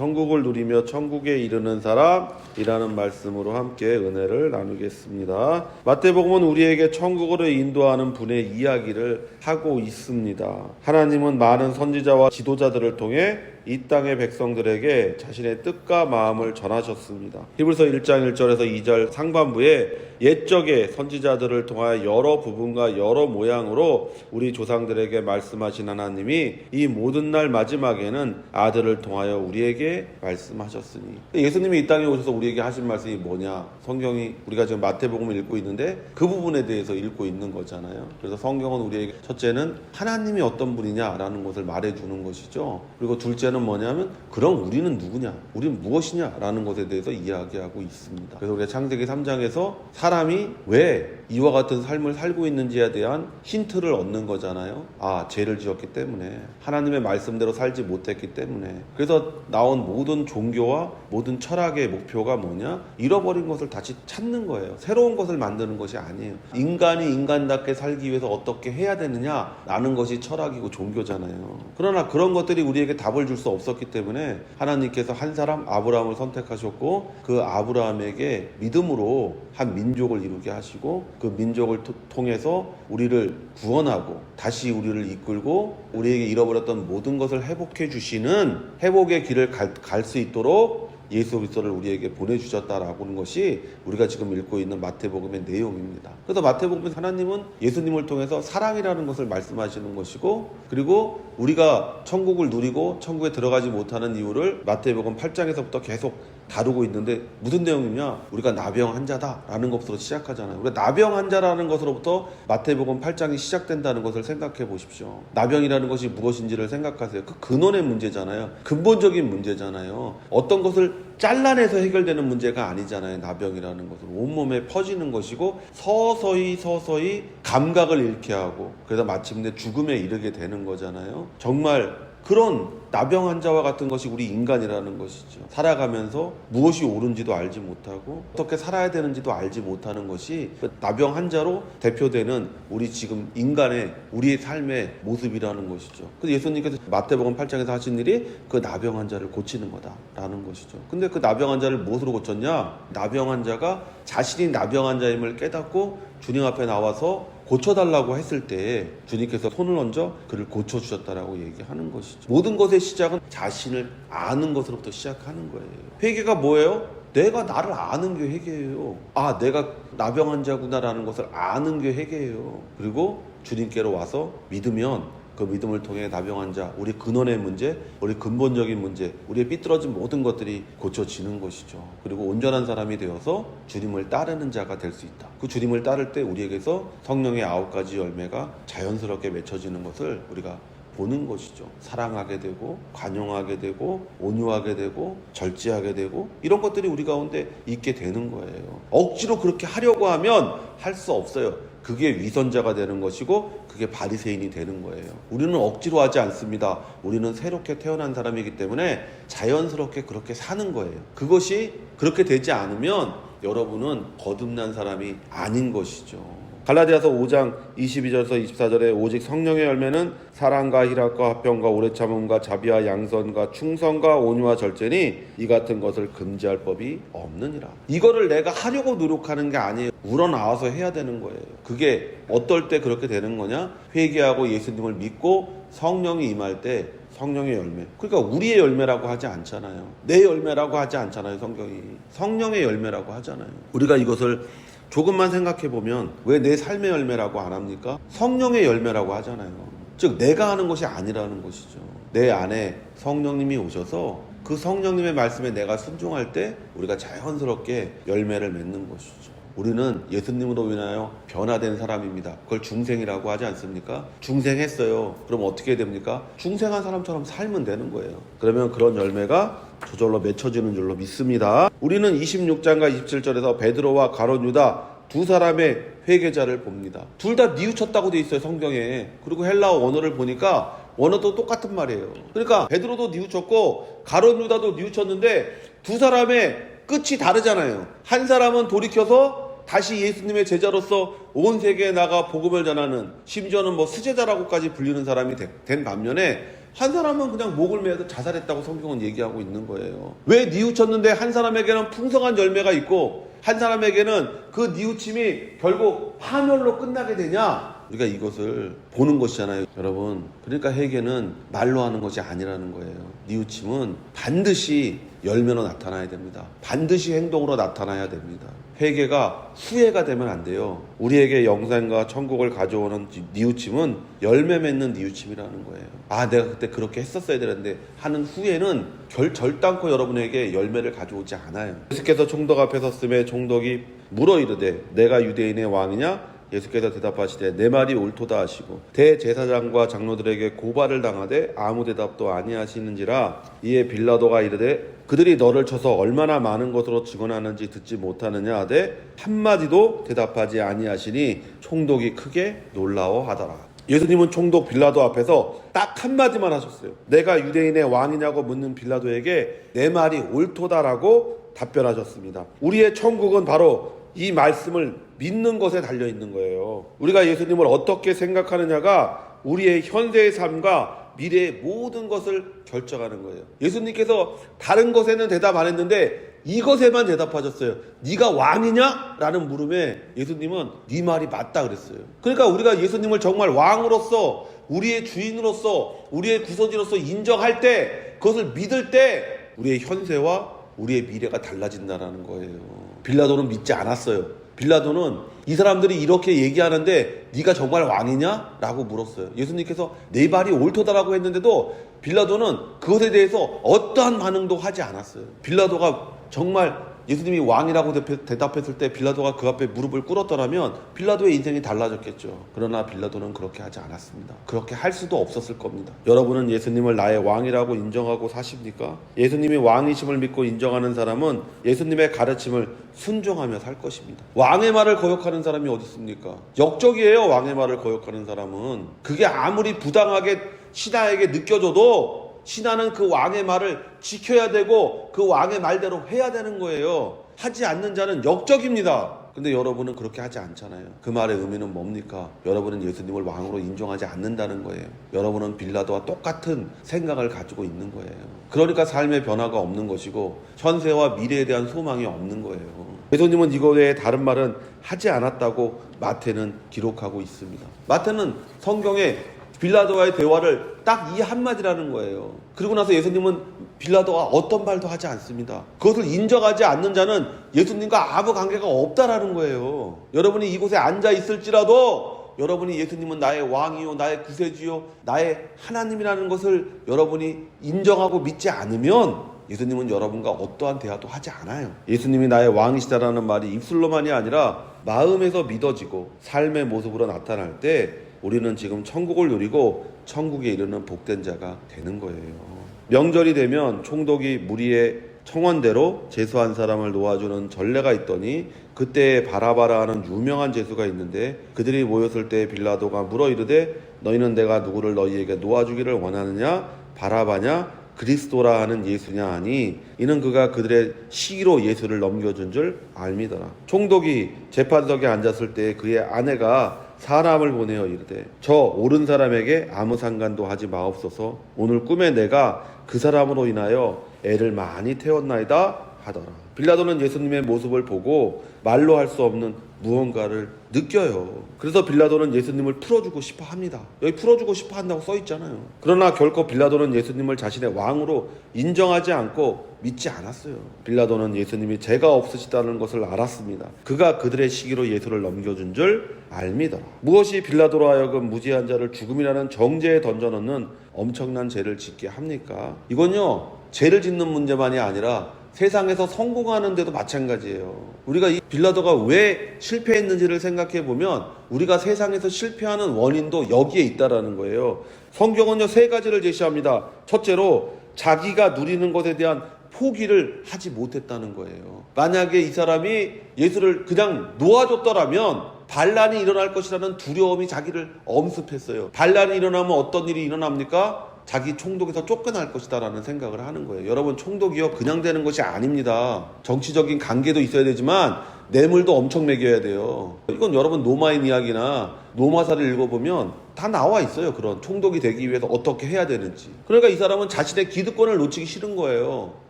천국을 누리며 천국에 이르는 사람이라는 말씀으로 함께 은혜를 나누겠습니다. 마태복음은 우리에게 천국으로 인도하는 분의 이야기를 하고 있습니다. 하나님은 많은 선지자와 지도자들을 통해 이 땅의 백성들에게 자신의 뜻과 마음을 전하셨습니다. 히브리서 1장 1절에서 2절 상반부에 옛적의 선지자들을 통하여 여러 부분과 여러 모양으로 우리 조상들에게 말씀하신 하나님이 이 모든 날 마지막에는 아들을 통하여 우리에게 말씀하셨으니 예수님이 이 땅에 오셔서 우리에게 하신 말씀이 뭐냐 성경이 우리가 지금 마태복음을 읽고 있는데 그 부분에 대해서 읽고 있는 거잖아요. 그래서 성경은 우리에게 첫째는 하나님이 어떤 분이냐라는 것을 말해주는 것이죠. 그리고 둘째는 뭐냐면 그럼 우리는 누구냐? 우리는 무엇이냐라는 것에 대해서 이야기하고 있습니다. 그래서 우리가 창세기 3장에서 사람이 왜 이와 같은 삶을 살고 있는지에 대한 힌트를 얻는 거잖아요. 아, 죄를 지었기 때문에 하나님의 말씀대로 살지 못했기 때문에. 그래서 나온 모든 종교와 모든 철학의 목표가 뭐냐? 잃어버린 것을 다시 찾는 거예요. 새로운 것을 만드는 것이 아니에요. 인간이 인간답게 살기 위해서 어떻게 해야 되느냐 라는 것이 철학이고 종교잖아요. 그러나 그런 것들이 우리에게 답을 줄 수 없었기 때문에 하나님께서 한 사람 아브라함을 선택하셨고 그 아브라함에게 믿음으로 한 민족을 이루게 하시고 그 민족을 토- 통해서 우리를 구원하고 다시 우리를 이끌고 우리에게 잃어버렸던 모든 것을 회복해 주시는 회복의 길을 갈 수 있도록 예수 그리스도를 우리에게 보내주셨다라고 하는 것이 우리가 지금 읽고 있는 마태복음의 내용입니다. 그래서 마태복음에 하나님은 예수님을 통해서 사랑이라는 것을 말씀하시는 것이고 그리고 우리가 천국을 누리고 천국에 들어가지 못하는 이유를 마태복음 8장에서부터 계속 다루고 있는데 무슨 내용이냐? 우리가 나병 환자다라는 것부터 시작하잖아요. 우리가 나병 환자라는 것으로부터 마태복음 8장이 시작된다는 것을 생각해 보십시오. 나병이라는 것이 무엇인지를 생각하세요. 그 근원의 문제잖아요. 근본적인 문제잖아요. 어떤 것을 잘라내서 해결되는 문제가 아니잖아요. 나병이라는 것은 온몸에 퍼지는 것이고 서서히 서서히 감각을 잃게 하고 그래서 마침내 죽음에 이르게 되는 거잖아요. 정말 그런 나병 환자와 같은 것이 우리 인간이라는 것이죠. 살아가면서 무엇이 옳은지도 알지 못하고 어떻게 살아야 되는지도 알지 못하는 것이 그 나병 환자로 대표되는 우리 지금 인간의 우리의 삶의 모습이라는 것이죠. 그래서 예수님께서 마태복음 8장에서 하신 일이 그 나병 환자를 고치는 거다라는 것이죠. 근데 그 나병 환자를 무엇으로 고쳤냐? 나병 환자가 자신이 나병 환자임을 깨닫고 주님 앞에 나와서 고쳐달라고 했을 때 주님께서 손을 얹어 그를 고쳐주셨다라고 얘기하는 것이죠. 모든 것의 시작은 자신을 아는 것으로부터 시작하는 거예요. 회개가 뭐예요? 내가 나를 아는 게 회개예요. 아, 내가 나병 환자구나라는 것을 아는 게 회개예요. 그리고 주님께로 와서 믿으면 그 믿음을 통해 나병 환자, 우리 근원의 문제, 우리 근본적인 문제, 우리의 삐뚤어진 모든 것들이 고쳐지는 것이죠. 그리고 온전한 사람이 되어서 주님을 따르는 자가 될 수 있다. 그 주님을 따를 때 우리에게서 성령의 아홉 가지 열매가 자연스럽게 맺혀지는 것을 우리가 보는 것이죠. 사랑하게 되고 관용하게 되고 온유하게 되고 절제하게 되고 이런 것들이 우리 가운데 있게 되는 거예요. 억지로 그렇게 하려고 하면 할 수 없어요. 그게 위선자가 되는 것이고 그게 바리새인이 되는 거예요. 우리는 억지로 하지 않습니다. 우리는 새롭게 태어난 사람이기 때문에 자연스럽게 그렇게 사는 거예요. 그것이 그렇게 되지 않으면 여러분은 거듭난 사람이 아닌 것이죠. 갈라디아서 5장 22절에서 24절에 오직 성령의 열매는 사랑과 희락과 화평과 오래 참음과 자비와 양선과 충성과 온유와 절제니 이 같은 것을 금지할 법이 없느니라. 이거를 내가 하려고 노력하는 게 아니에요. 우러나와서 해야 되는 거예요. 그게 어떨 때 그렇게 되는 거냐? 회개하고 예수님을 믿고 성령이 임할 때 성령의 열매. 그러니까 우리의 열매라고 하지 않잖아요. 내 열매라고 하지 않잖아요, 성경이. 성령의 열매라고 하잖아요. 우리가 이것을 조금만 생각해 보면 왜 내 삶의 열매라고 안 합니까? 성령의 열매라고 하잖아요. 즉 내가 하는 것이 아니라는 것이죠. 내 안에 성령님이 오셔서 그 성령님의 말씀에 내가 순종할 때 우리가 자연스럽게 열매를 맺는 것이죠. 우리는 예수님으로 인하여 변화된 사람입니다. 그걸 중생이라고 하지 않습니까? 중생했어요. 그럼 어떻게 됩니까? 중생한 사람처럼 살면 되는 거예요. 그러면 그런 열매가 저절로 맺혀지는 줄로 믿습니다. 우리는 26장과 27절에서 베드로와 가론 유다 두 사람의 회개자를 봅니다. 둘 다 뉘우쳤다고 돼 있어요, 성경에. 그리고 헬라어 원어를 보니까 원어도 똑같은 말이에요. 그러니까 베드로도 뉘우쳤고 가론 유다도 뉘우쳤는데 두 사람의 끝이 다르잖아요. 한 사람은 돌이켜서 다시 예수님의 제자로서 온 세계에 나가 복음을 전하는 심지어는 뭐 수제자라고까지 불리는 사람이 되- 된 반면에 한 사람은 그냥 목을 매서 자살했다고 성경은 얘기하고 있는 거예요. 왜 뉘우쳤는데 한 사람에게는 풍성한 열매가 있고 한 사람에게는 그 뉘우침이 결국 파멸로 끝나게 되냐? 우리가 이것을 보는 것이잖아요. 여러분, 그러니까 회개는 말로 하는 것이 아니라는 거예요. 뉘우침은 반드시 열매로 나타나야 됩니다. 반드시 행동으로 나타나야 됩니다. 회개가 후회가 되면 안 돼요. 우리에게 영생과 천국을 가져오는 뉘우침은 열매 맺는 뉘우침이라는 거예요. 아, 내가 그때 그렇게 했었어야 되는데 하는 후회는 결, 절단코 여러분에게 열매를 가져오지 않아요. 예수께서 총독 앞에 섰음에 총독이 물어 이르되 내가 유대인의 왕이냐? 예수께서 대답하시되 내 말이 옳도다 하시고 대제사장과 장로들에게 고발을 당하되 아무 대답도 아니하시는지라 이에 빌라도가 이르되 그들이 너를 쳐서 얼마나 많은 것으로 증언하는지 듣지 못하느냐 하되 한마디도 대답하지 아니하시니 총독이 크게 놀라워하더라. 예수님은 총독 빌라도 앞에서 딱 한마디만 하셨어요. 내가 유대인의 왕이냐고 묻는 빌라도에게 내 말이 옳도다라고 답변하셨습니다. 우리의 천국은 바로 이 말씀을 믿는 것에 달려 있는 거예요. 우리가 예수님을 어떻게 생각하느냐가 우리의 현재의 삶과 미래의 모든 것을 결정하는 거예요. 예수님께서 다른 것에는 대답 안 했는데 이것에만 대답하셨어요. 네가 왕이냐? 라는 물음에 예수님은 네 말이 맞다 그랬어요. 그러니까 우리가 예수님을 정말 왕으로서 우리의 주인으로서 우리의 구서지로서 인정할 때 그것을 믿을 때 우리의 현세와 우리의 미래가 달라진다는 거예요. 빌라도는 믿지 않았어요. 빌라도는 이 사람들이 이렇게 얘기하는데 네가 정말 왕이냐? 라고 물었어요. 예수님께서 내 말이 옳도다라고 했는데도 빌라도는 그것에 대해서 어떠한 반응도 하지 않았어요. 빌라도가 정말 예수님이 왕이라고 대답했을 때 빌라도가 그 앞에 무릎을 꿇었더라면 빌라도의 인생이 달라졌겠죠. 그러나 빌라도는 그렇게 하지 않았습니다. 그렇게 할 수도 없었을 겁니다. 여러분은 예수님을 나의 왕이라고 인정하고 사십니까? 예수님이 왕이심을 믿고 인정하는 사람은 예수님의 가르침을 순종하며 살 것입니다. 왕의 말을 거역하는 사람이 어디 있습니까? 역적이에요. 왕의 말을 거역하는 사람은 그게 아무리 부당하게 신하에게 느껴져도 신하는 그 왕의 말을 지켜야 되고 그 왕의 말대로 해야 되는 거예요. 하지 않는 자는 역적입니다. 근데 여러분은 그렇게 하지 않잖아요. 그 말의 의미는 뭡니까? 여러분은 예수님을 왕으로 인정하지 않는다는 거예요. 여러분은 빌라도와 똑같은 생각을 가지고 있는 거예요. 그러니까 삶의 변화가 없는 것이고 현세와 미래에 대한 소망이 없는 거예요. 예수님은 이거 외에 다른 말은 하지 않았다고 마태는 기록하고 있습니다. 마태는 성경에 빌라도와의 대화를 딱 이 한마디라는 거예요. 그리고 나서 예수님은 빌라도가 어떤 말도 하지 않습니다. 그것을 인정하지 않는 자는 예수님과 아무 관계가 없다라는 거예요. 여러분이 이곳에 앉아 있을지라도 여러분이 예수님은 나의 왕이요, 나의 구세주요, 나의 하나님이라는 것을 여러분이 인정하고 믿지 않으면 예수님은 여러분과 어떠한 대화도 하지 않아요. 예수님이 나의 왕이시다라는 말이 입술로만이 아니라 마음에서 믿어지고 삶의 모습으로 나타날 때 우리는 지금 천국을 누리고 천국에 이르는 복된 자가 되는 거예요. 명절이 되면 총독이 무리의 청원대로 제수한 사람을 놓아주는 전례가 있더니 그때 바라바라 하는 유명한 제수가 있는데 그들이 모였을 때 빌라도가 물어 이르되 너희는 내가 누구를 너희에게 놓아주기를 원하느냐? 바라바냐? 그리스도라 하는 예수냐? 하니 이는 그가 그들의 시기로 예수를 넘겨준 줄 알미더라. 총독이 재판석에 앉았을 때 그의 아내가 사람을 보내어 이르되 저 옳은 사람에게 아무 상관도 하지 마옵소서. 오늘 꿈에 내가 그 사람으로 인하여 애를 많이 태웠나이다 하더라 빌라도는 예수님의 모습을 보고 말로 할 수 없는 무언가를 느껴요. 그래서 빌라도는 예수님을 풀어주고 싶어 합니다. 여기 풀어주고 싶어 한다고 써 있잖아요. 그러나 결코 빌라도는 예수님을 자신의 왕으로 인정하지 않고 믿지 않았어요. 빌라도는 예수님이 죄가 없으시다는 것을 알았습니다. 그가 그들의 시기로 예수를 넘겨준 줄 알미더라. 무엇이 빌라도로 하여금 무지한 자를 죽음이라는 정죄에 던져넣는 엄청난 죄를 짓게 합니까? 이건요, 죄를 짓는 문제만이 아니라 세상에서 성공하는데도 마찬가지예요. 우리가 이 빌라도가 왜 실패했는지를 생각해 보면 우리가 세상에서 실패하는 원인도 여기에 있다라는 거예요. 성경은요 세 가지를 제시합니다. 첫째로 자기가 누리는 것에 대한 포기를 하지 못했다는 거예요. 만약에 이 사람이 예수를 그냥 놓아줬더라면 반란이 일어날 것이라는 두려움이 자기를 엄습했어요. 반란이 일어나면 어떤 일이 일어납니까? 자기 총독에서 쫓겨날 것이다라는 생각을 하는 거예요. 여러분 총독이요 그냥 되는 것이 아닙니다. 정치적인 관계도 있어야 되지만 뇌물도 엄청 매겨야 돼요. 이건 여러분 노마인 이야기나 노마사를 읽어보면 다 나와 있어요. 그런 총독이 되기 위해서 어떻게 해야 되는지. 그러니까 이 사람은 자신의 기득권을 놓치기 싫은 거예요.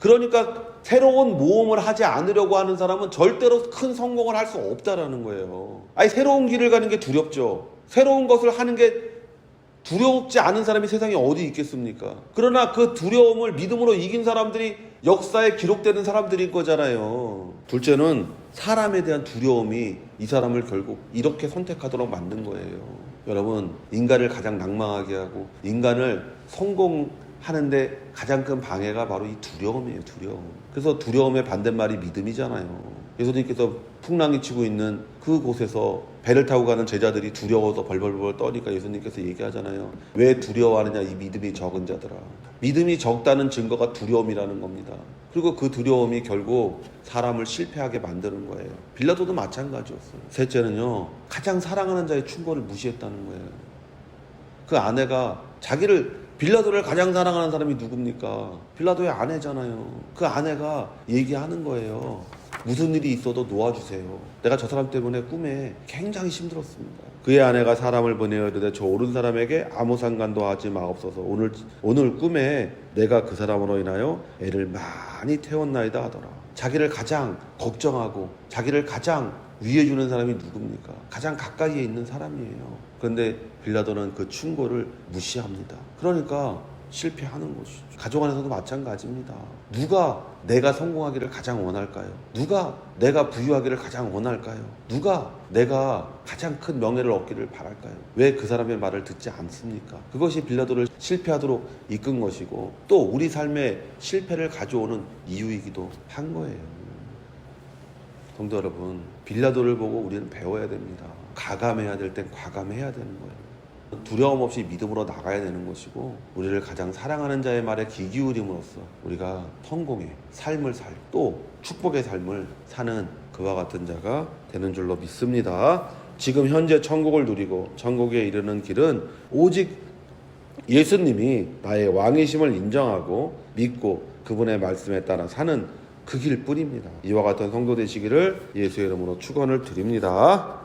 그러니까 새로운 모험을 하지 않으려고 하는 사람은 절대로 큰 성공을 할 수 없다라는 거예요. 아니 새로운 길을 가는 게 두렵죠. 새로운 것을 하는 게 두렵지 않은 사람이 세상에 어디 있겠습니까? 그러나 그 두려움을 믿음으로 이긴 사람들이 역사에 기록되는 사람들일 거잖아요. 둘째는 사람에 대한 두려움이 이 사람을 결국 이렇게 선택하도록 만든 거예요. 여러분, 인간을 가장 낭망하게 하고 인간을 성공하는데 가장 큰 방해가 바로 이 두려움이에요, 두려움. 그래서 두려움의 반대말이 믿음이잖아요. 예수님께서 풍랑이 치고 있는 그 곳에서 배를 타고 가는 제자들이 두려워서 벌벌벌 떠니까 예수님께서 얘기하잖아요. 왜 두려워하느냐 이 믿음이 적은 자들아. 믿음이 적다는 증거가 두려움이라는 겁니다. 그리고 그 두려움이 결국 사람을 실패하게 만드는 거예요. 빌라도도 마찬가지였어요. 셋째는요. 가장 사랑하는 자의 충고를 무시했다는 거예요. 그 아내가 자기를 빌라도를 가장 사랑하는 사람이 누굽니까? 빌라도의 아내잖아요. 그 아내가 얘기하는 거예요. 무슨 일이 있어도 놓아주세요. 내가 저 사람 때문에 꿈에 굉장히 힘들었습니다. 그의 아내가 사람을 보내어 이르되 저 옳은 사람에게 아무 상관도 하지 마옵소서. 오늘 오늘 꿈에 내가 그 사람으로 인하여 애를 많이 태웠나이다 하더라. 자기를 가장 걱정하고 자기를 가장 위해주는 사람이 누굽니까? 가장 가까이에 있는 사람이에요. 그런데 빌라도는 그 충고를 무시합니다. 그러니까 실패하는 것이죠. 가족 안에서도 마찬가지입니다. 누가 내가 성공하기를 가장 원할까요? 누가 내가 부유하기를 가장 원할까요? 누가 내가 가장 큰 명예를 얻기를 바랄까요? 왜 그 사람의 말을 듣지 않습니까? 그것이 빌라도를 실패하도록 이끈 것이고 또 우리 삶에 실패를 가져오는 이유이기도 한 거예요. 성도 여러분, 빌라도를 보고 우리는 배워야 됩니다. 가감해야 될 땐 과감해야 되는 거예요. 두려움 없이 믿음으로 나가야 되는 것이고 우리를 가장 사랑하는 자의 말에 귀 기울임으로써 우리가 성공의 삶을 살또 축복의 삶을 사는 그와 같은 자가 되는 줄로 믿습니다. 지금 현재 천국을 누리고 천국에 이르는 길은 오직 예수님이 나의 왕이심을 인정하고 믿고 그분의 말씀에 따라 사는 그 길뿐입니다. 이와 같은 성도 되시기를 예수의 이름으로 축원을 드립니다.